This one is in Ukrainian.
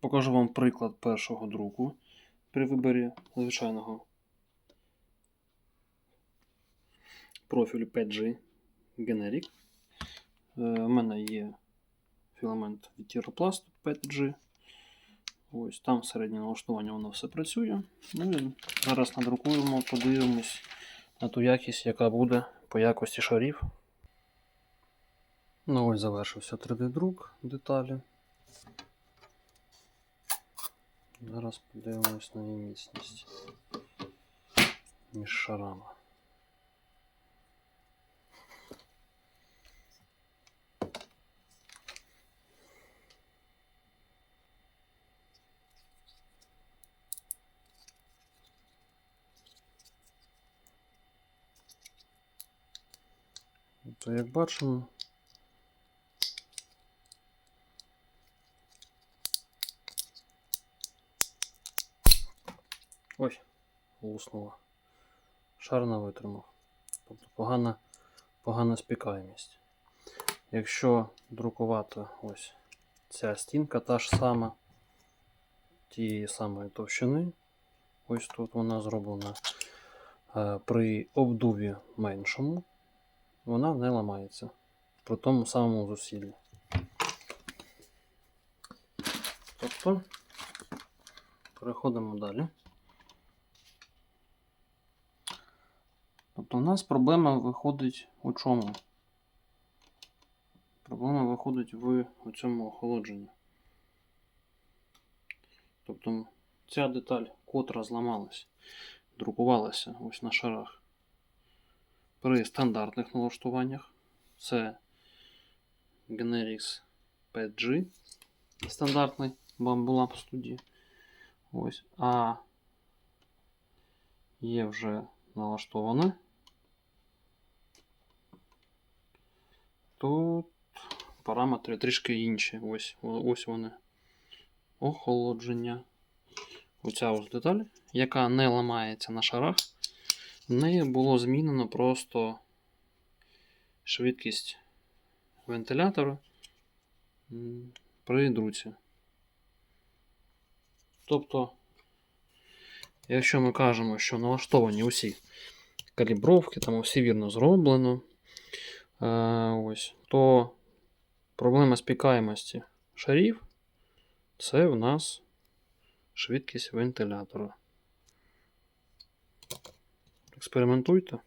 Покажу вам приклад першого друку при виборі звичайного профілю 5G Generic. Е, У мене є філамент від Тіропласту 5G. Ось там середнє налаштування воно все працює. Ну і зараз надрукуємо, подивимось на ту якість, яка буде по якості шарів. Ну ось завершився 3D-друк деталі. Зараз подивимось на її міцність між шарами. То як бачимо, Ой, луснуло. Шар не витримав. Тобто погана, погана спікаємість. Якщо друкувати ось ця стінка та ж сама тієї самої товщини, ось тут вона зроблена е, при обдуві меншому, вона не ламається при тому самому зусиллі. Тобто переходимо далі. Тобто у нас проблема виходить у чому? Проблема виходить в цьому охолодженні. Тобто ця деталь, котра зламалась, друкувалася ось на шарах при стандартних налаштуваннях. Це Generics 5G стандартний Bambu студії. Ось. А є вже налаштоване. Тут параметри трішки інші. Ось, ось вони. Охолодження. Оця ось деталь, яка не ламається на шарах. В неї було змінено просто швидкість вентилятора при друці. Тобто, якщо ми кажемо, що налаштовані усі калібровки, там усі вірно зроблено, ось, то проблема спікаємості шарів це в нас швидкість вентилятора. Експериментуйте.